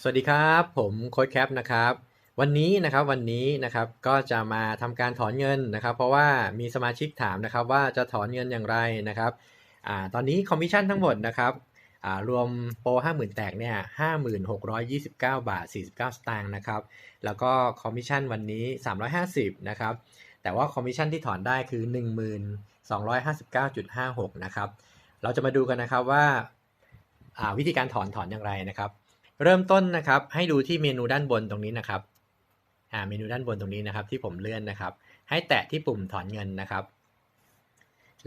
สวัสดีครับ ผมโค้ดแคปนะครับ วันนี้นะครับวันนี้นะครับก็จะมาทำการถอนเงินนะครับ เพราะว่ามีสมาชิกถามนะครับว่าจะถอนเงินอย่างไรนะครับอตอนนี้คอมมิชชั่นทั้งหมดนะครับรวมโปร50,000 แตกเนี่ย5629 บาท 49 สตางค์นะครับ แล้วก็คอมมิชชั่นวันนี้ 350 นะครับ แต่ว่าคอมมิชชั่นที่ถอนได้คือ 1259.56 นะครับ เราจะมาดูกันนะครับว่าอ่าวิธีการถอนถอนอย่างไรนะครับ เริ่มต้นนะครับให้ดูที่เมนูด้านบนตรงนี้นะครับอ่าเมนูด้านบนตรงนี้นะครับที่ผมเลื่อนนะครับ ให้แตะที่ปุ่มถอนเงินนะครับ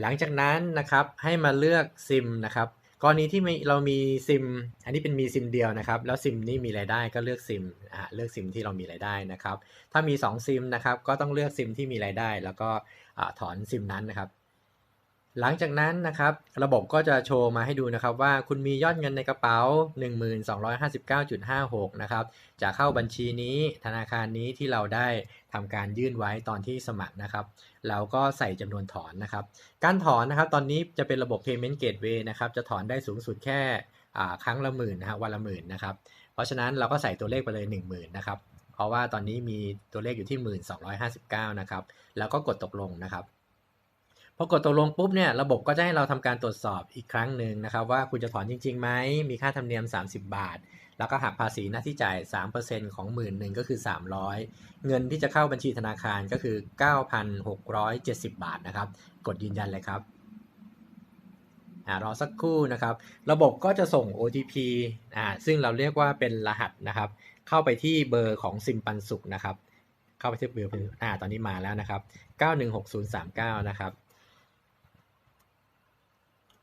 หลังจากนั้นนะครับให้มาเลือกซิมนะครับกรณีที่มีเรามีซิม อันนี้เป็นมีซิมเดียวนะครับ แล้วซิมนี้มีรายได้ก็เลือกซิมอ่าเลือกซิมที่เรามีรายได้นะครับ ถ้ามี2ซิมนะครับก็ต้องเลือกซิมที่มีรายได้ แล้วก็อถอนซิมนั้นนะครับ หลังจากนั้นนะครับ ระบบก็จะโชว์มาให้ดูนะครับว่าคุณมียอดเงินในกระเป๋า 1259.56 นะครับ จะเข้าบัญชีนี้ธนาคารนี้ที่เราได้ทำการยื่นไว้ตอนที่สมัครนะครับแล้วก็ใส่จำนวนถอนนะครับ การถอนนะครับตอนนี้จะเป็นระบบ payment gateway นะครับ จะถอนได้สูงสุดแค่ครั้งละหมื่นนะฮะวันละหมื่นนะครับ เพราะฉะนั้นเราก็ใส่ตัวเลขไปเลย 10,000นะครับ เพราะว่าตอนนี้มีตัวเลขอยู่ที่ 1259 นะครับ แล้วก็กดตกลงนะครับ พอกดตกลงปุ๊บเนี่ยระบบก็จะให้เราทำการตรวจสอบอีกครั้งหนึ่งนะครับ ว่าคุณจะถอนจริงๆไหมมีค่าธรรมเนียม 30 บาท แล้วก็หักภาษีหน้าที่จ่าย 3%ของหมื่นหนึ่งก็คือ 300 เงินที่จะเข้าบัญชีธนาคารก็คือ 9,670 บาทนะครับ กดยืนยันเลยครับอ่ารอสักครู่นะครับ ระบบก็จะส่ง OTP อ่าซึ่งเราเรียกว่าเป็นรหัสนะครับ เข้าไปที่เบอร์ของซิมปันสุขนะครับ เข้าไปที่เบอร์อ่าตอนนี้มาแล้วนะครับ 916039 นะครับ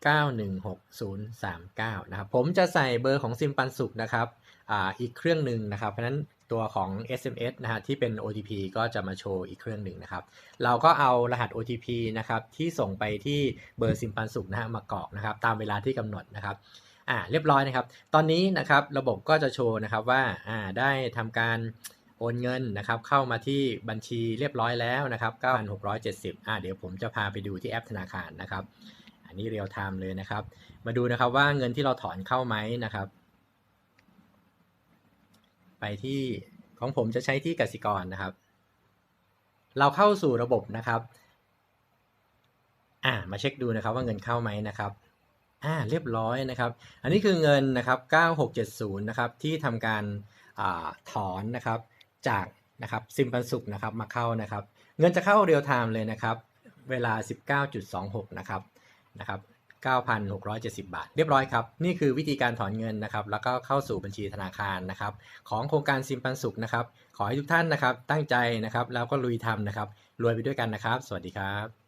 916039 นะครับ ผมจะใส่เบอร์ของซิมปันสุขนะครับออีกเครื่องหนึ่งนะครับ เพราะฉะนั้นตัวของ SMS นะฮะที่เป็น OTP ก็จะมาโชว์อีกเครื่องหนึ่งนะครับ เราก็เอารหัส OTP นะครับที่ส่งไปที่เบอร์ซิมปันสุขนะฮะมากรอกนะครับ ตามเวลาที่กำหนดนะครับอ่าเรียบร้อยนะครับ ตอนนี้นะครับระบบก็จะโชว์นะครับว่าอ่าได้ทำการโอนเงินนะครับเข้ามาที่บัญชีเรียบร้อยแล้วนะครับ 9,670อ่าเดี๋ยวผมจะพาไปดูที่แอปธนาคารนะครับ อันนี้เรียลไทม์เลยนะครับ มาดูนะครับว่าเงินที่เราถอนเข้าไหมนะครับ ไปที่ของผมจะใช้ที่กสิกรนะครับ เราเข้าสู่ระบบนะครับ อ่ามาเช็คดูนะครับว่าเงินเข้าไหมนะครับอ่าเรียบร้อยนะครับ อันนี้คือเงินนะครับ 9670 นะครับที่ทำการอ่าถอนนะครับจากนะครับซิมปันสุกนะครับมาเข้านะครับ เงินจะเข้าเรียลไทม์เลยนะครับ เวลา 19.26 นะครับ นะครับ9,670 บาท เรียบร้อยครับ นี่คือวิธีการถอนเงินนะครับ แล้วก็เข้าสู่บัญชีธนาคารนะครับ ของโครงการซิมปันสุขนะครับ ขอให้ทุกท่านนะครับ ตั้งใจนะครับ แล้วก็ลุยทำนะครับ รวยไปด้วยกันนะครับ สวัสดีครับ